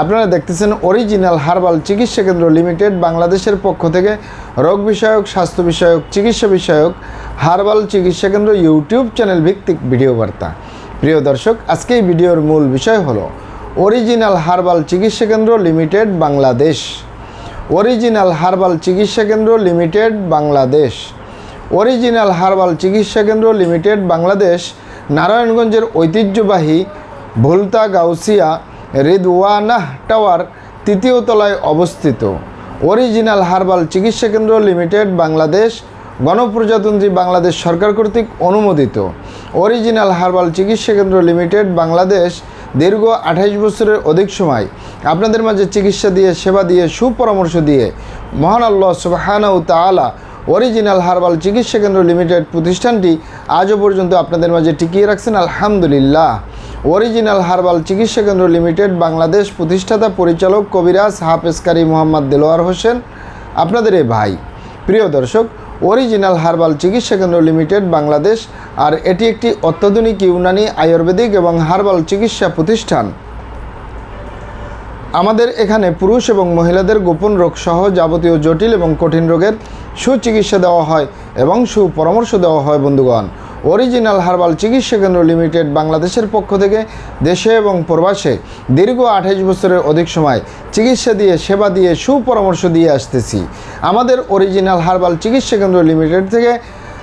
আপনারা দেখতেছেন original herbal চিকিৎসা কেন্দ্র লিমিটেড বাংলাদেশের পক্ষ থেকে রোগ বিষয়ক, স্বাস্থ্য বিষয়ক, চিকিৎসা বিষয়ক হার্বাল চিকিৎসা কেন্দ্র ইউটিউব চ্যানেল ভিত্তিক ভিডিও বার্তা। প্রিয় দর্শক, আজকে এই ভিডিওর মূল বিষয় হলো অরিজিনাল হার্বাল চিকিৎসা কেন্দ্র লিমিটেড বাংলাদেশ। অরিজিনাল হার্বাল চিকিৎসা কেন্দ্র লিমিটেড বাংলাদেশ। অরিজিনাল হার্বাল চিকিৎসা কেন্দ্র লিমিটেড বাংলাদেশ। নারায়ণগঞ্জের ঐতিহ্যবাহী ভুলতা গাউসিয়া রিদওয়ানাহ টাওয়ার তৃতীয় তলায় অবস্থিত। অরিজিনাল হার্বাল চিকিৎসা কেন্দ্র লিমিটেড, বাংলাদেশ। গণপ্রজাতন্ত্রী বাংলাদেশ সরকার কর্তৃক অনুমোদিত। অরিজিনাল হার্বাল চিকিৎসা কেন্দ্র লিমিটেড, বাংলাদেশ। দীর্ঘ আঠাইশ বছরের অধিক সময় আপনাদের মাঝে চিকিৎসা দিয়ে, সেবা দিয়ে, সুপরামর্শ দিয়ে মহান আল্লাহ সুবাহানাউ তালা অরিজিনাল হার্বাল চিকিৎসা কেন্দ্র লিমিটেড প্রতিষ্ঠানটি আজও পর্যন্ত আপনাদের মাঝে টিকিয়ে রাখছেন, আলহামদুলিল্লাহ। অরিজিনাল হার্বাল চিকিৎসা কেন্দ্র লিমিটেড বাংলাদেশ প্রতিষ্ঠাতা পরিচালক কবিরাজ হাফেজকারী মোহাম্মদ দেলোয়ার হোসেন, আপনাদের এই ভাই। প্রিয় দর্শক অরিজিনাল হার্বাল চিকিৎসা কেন্দ্র লিমিটেড বাংলাদেশ আর এটি একটি অত্যাধুনিক ইউনানি আয়ুর্বেদিক এবং হার্বাল চিকিৎসা প্রতিষ্ঠান। আমাদের এখানে পুরুষ এবং মহিলাদের গোপন রোগ সহ যাবতীয় জটিল এবং কঠিন রোগের সুচিকিৎসা দেওয়া হয় এবং সুপরামর্শ দেওয়া হয়, বন্ধুগণ। অরিজিনাল হার্বাল চিকিৎসা কেন্দ্র লিমিটেড বাংলাদেশের পক্ষ থেকে দেশে এবং প্রবাসে দীর্ঘ আঠাইশ বছরের অধিক সময় চিকিৎসা দিয়ে, সেবা দিয়ে, সুপরামর্শ দিয়ে আসতেছি। আমাদের অরিজিনাল হার্বাল চিকিৎসা কেন্দ্র লিমিটেড থেকে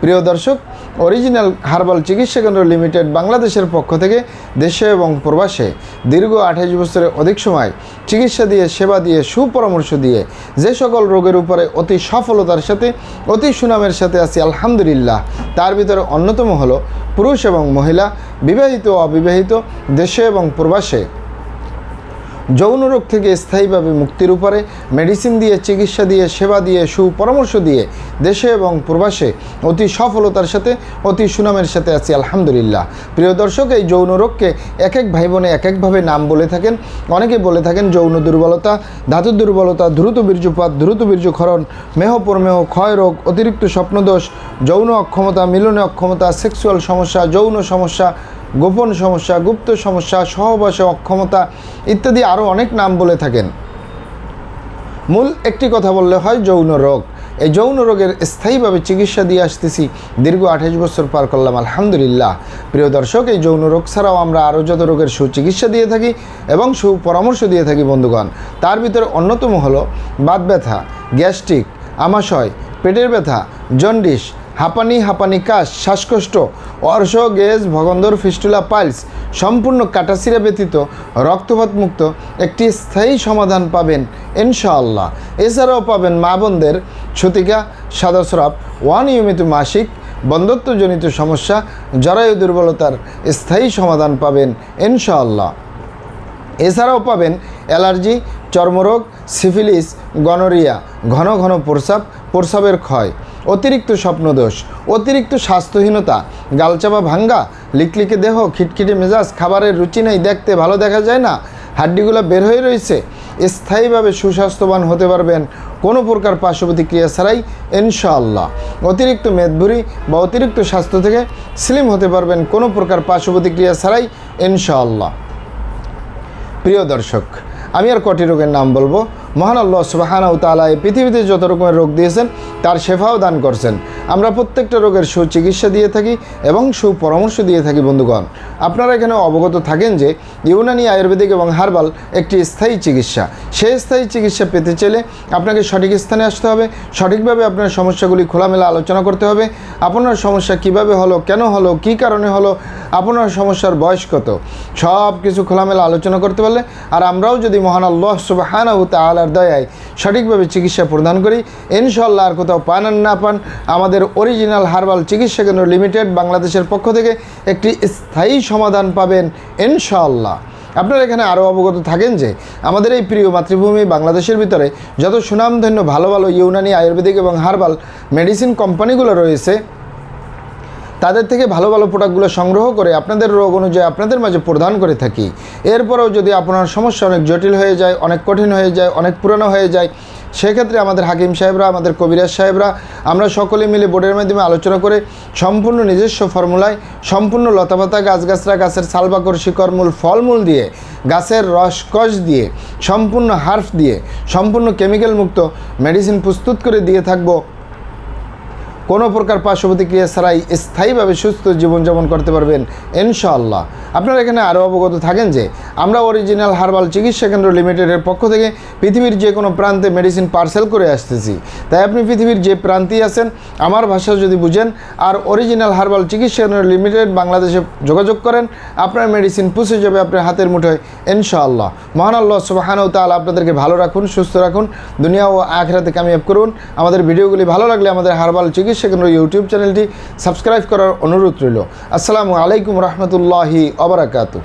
প্রিয় দর্শক অরিজিনাল হার্বাল চিকিৎসা কেন্দ্র লিমিটেড বাংলাদেশের পক্ষ থেকে দেশে এবং প্রবাসে দীর্ঘ আঠাইশ বছরের অধিক সময় চিকিৎসা দিয়ে, সেবা দিয়ে, সুপরামর্শ দিয়ে যে সকল রোগের উপরে অতি সফলতার সাথে, অতি সুনামের সাথে আছি, আলহামদুলিল্লাহ। তার ভিতরে অন্যতম হলো পুরুষ এবং মহিলা, বিবাহিত অবিবাহিত, দেশে এবং প্রবাসে। যৌন রোগ থেকে স্থায়ীভাবে মুক্তির উপরে মেডিসিন দিয়ে, চিকিৎসা দিয়ে, সেবা দিয়ে, সুপরামর্শ দিয়ে দেশে এবং প্রবাসে অতি সফলতার সাথে, অতি সুনামের সাথে আছি, আলহামদুলিল্লাহ। প্রিয় দর্শক, এই যৌন রোগকে এক এক ভাই বোনে এক একভাবে নাম বলে থাকেন। অনেকে বলে থাকেন যৌন দুর্বলতা, ধাতু দুর্বলতা, দ্রুত বীর্যপাত, দ্রুত বীর্যক্ষরণ, মেহ প্রমেহ, ক্ষয় রোগ, অতিরিক্ত স্বপ্নদোষ, যৌন অক্ষমতা, মিলনে অক্ষমতা, সেক্সুয়াল সমস্যা, যৌন সমস্যা গোপন সমস্যা, গুপ্ত সমস্যা, সহবাসে অক্ষমতা ইত্যাদি আরও অনেক নাম বলে থাকেন। মূল একটি কথা বললে হয় যৌন রোগ। এই যৌন রোগের স্থায়ীভাবে চিকিৎসা দিয়ে আসতেছি। দীর্ঘ আঠাশ বছর পার করলাম, আলহামদুলিল্লাহ। প্রিয় দর্শক, এই যৌন রোগ ছাড়াও আমরা আরও যত রোগের সুচিকিৎসা দিয়ে থাকি এবং সুপরামর্শ দিয়ে থাকি, বন্ধুগণ, তার ভিতরে অন্যতম হলো বাত ব্যথা, গ্যাস্ট্রিক, আমাশয়, পেটের ব্যথা, জন্ডিস হাঁপানি হাঁপানি কাশ, শ্বাসকষ্ট অর্শ গেজ ভগন্দর ফিস্টুলা পাইলস সম্পূর্ণ কাটাসিরা ব্যতীত রক্তপাত মুক্ত একটি স্থায়ী সমাধান পাবেন ইনশাআল্লাহ। এছাড়াও পাবেন মা বোনদের ছতিকা সাদাস্রাব অনিয়মিত মাসিক বন্ধত্বজনিত সমস্যা, জরায়ু দুর্বলতার স্থায়ী সমাধান পাবেন ইনশাআল্লাহ। এছাড়াও পাবেন অ্যালার্জি, চর্মরোগ, সিফিলিস, গনোরিয়া, ঘন ঘন প্রস্রাব, প্রস্রাবের ক্ষয়। অতিরিক্ত স্বপ্নদোষ, অতিরিক্ত স্বাস্থ্যহীনতা, গালচাপা ভাঙ্গা, লিকলিকে দেহ, খিটখিটে মেজাজ, খাবারের রুচি নেই, দেখতে ভালো দেখা যায় না, হাড্ডিগুলো বের হয়ে রয়েছে। স্থায়ীভাবে সুস্বাস্থ্যবান হতে পারবেন কোনো প্রকার পার্শ্ব প্রতিক্রিয়া ছাড়াই, ইনশাআল্লাহ। অতিরিক্ত মেদভুরি বা অতিরিক্ত স্বাস্থ্য থেকে স্লিম হতে পারবেন কোনো প্রকার পার্শ্ব প্রতিক্রিয়া ছাড়াই, ইনশাআল্লাহ। প্রিয় দর্শক, আমি আর কটি রোগের নাম বলব? মহান আল্লাহ সুবাহানাউ তালা এই পৃথিবীতে যত রকমের রোগ দিয়েছেন, তার শেফাও দান করছেন। আমরা প্রত্যেকটা রোগের সুচিকিৎসা দিয়ে থাকি এবং সুপরামর্শ দিয়ে থাকি, বন্ধুগণ। আপনারা এখানে অবগত থাকেন যে ইউনানি আয়ুর্বেদিক এবং হার্বাল একটি স্থায়ী চিকিৎসা। সেই স্থায়ী চিকিৎসা পেতে চাইলে আপনাকে সঠিক স্থানে আসতে হবে, সঠিকভাবে আপনার সমস্যাগুলি খোলামেলা আলোচনা করতে হবে, আপনার সমস্যা কীভাবে হলো, কেন হলো, কী কারণে হলো, আপনার সমস্যার বয়স কত? সব কিছু খোলামেলা আলোচনা করতে পারলে, আর আমরাও যদি মহান আল্লাহ সুবাহানাহু তালার দয়ায় সঠিকভাবে চিকিৎসা প্রদান করি। ইনশাল্লাহ আর কোথাও পান আর না পান, আমাদের অরিজিনাল হার্বাল চিকিৎসা কেন্দ্র লিমিটেড বাংলাদেশের পক্ষ থেকে একটি স্থায়ী সমাধান পাবেন ইনশাল্লাহ আপনারা এখানে আরও অবগত থাকেন যে, আমাদের এই প্রিয় মাতৃভূমি বাংলাদেশের ভিতরে যত সুনামধন্য ভালো ভালো ইউনানি আয়ুর্বেদিক এবং হার্বাল মেডিসিন কোম্পানিগুলো রয়েছে তাদের থেকে ভালো ভালো প্রোডাক্টগুলো সংগ্রহ করে আপনাদের রোগ অনুযায়ী আপনাদের মাঝে প্রদান করে থাকি। এরপরেও যদি আপনার সমস্যা অনেক জটিল হয়ে যায়, অনেক কঠিন হয়ে যায়, অনেক পুরানো হয়ে যায়, সেক্ষেত্রে আমাদের হাকিম সাহেবরা, আমাদের কবিরাজ সাহেবরা, আমরা সকলে মিলে বোর্ডের মাধ্যমে আলোচনা করে সম্পূর্ণ নিজস্ব ফর্মুলায় সম্পূর্ণ লতাপাতা গাছগাছরা গাছের সালবাকর শিকড় মূল, ফলমূল দিয়ে, গাছের রসকস দিয়ে, সম্পূর্ণ হার্ফ দিয়ে, সম্পূর্ণ কেমিক্যাল মুক্ত মেডিসিন প্রস্তুত করে দিয়ে থাকব। কোনো প্রকার পার্শ্ব প্রতিক্রিয়া ছাড়াই স্থায়ীভাবে সুস্থ জীবনযাপন করতে পারবেন ইনশাআল্লাহ। আপনারা এখানে আরও অবগত থাকেন যে আমরা অরিজিনাল হার্বাল চিকিৎসা কেন্দ্র লিমিটেডের পক্ষ থেকে পৃথিবীর যে কোনো প্রান্তে মেডিসিন পার্সেল করে আসতেছি। তাই আপনি পৃথিবীর যে প্রান্তেই আছেন, আমার ভাষা যদি বুঝেন, আর অরিজিনাল হার্বাল চিকিৎসা কেন্দ্র লিমিটেড বাংলাদেশে যোগাযোগ করেন, আপনার মেডিসিন পুষে যাবে আপনার হাতের মুঠোয়, ইনশাআল্লাহ। মহান আল্লাহ সুবাহানাউ তাল আপনাদেরকে ভালো রাখুন, সুস্থ রাখুন, দুনিয়া ও আখরাতে কামিয়াব করুন। আমাদের ভিডিওগুলি ভালো লাগলে আমাদের হার্বাল চিকিৎসা কেন্দ্র ইউটিউব চ্যানেলটি সাবস্ক্রাইব করার অনুরোধ রইল। আসসালামু আলাইকুম রহমতুল্লাহি অবরাকাতু